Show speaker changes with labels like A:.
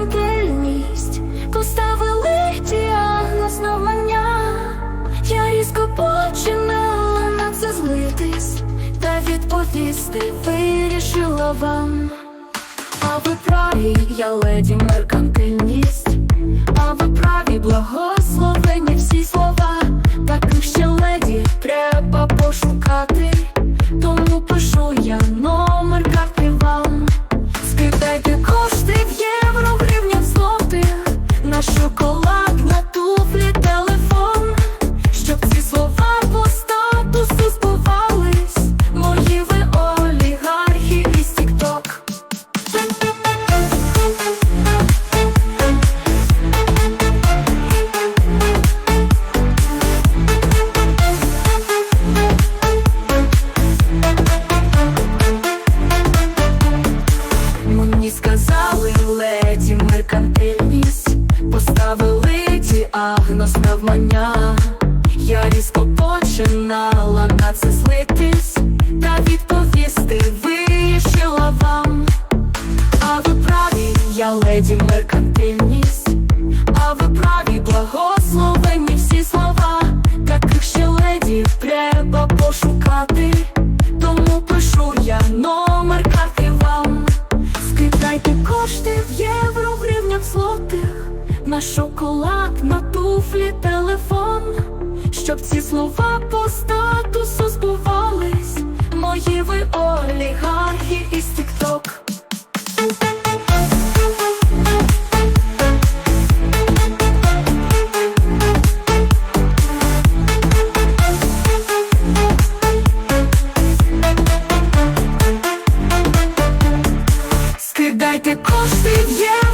A: меркантильність, поставили діагноз новання, Я різко починала на це злитись, та відповісти вирішила вам. А ви праві, я леді меркантильність, а ви праві благословені всі слова, діагноз навмання. Я різко починала на це злитись, та відповісти вирішила вам. А ви праві, я леді шоколад, на туфлі, телефон, щоб ці слова по статусу збувались, мої ви олігархи із тік-ток. Скидайте кошти в євро,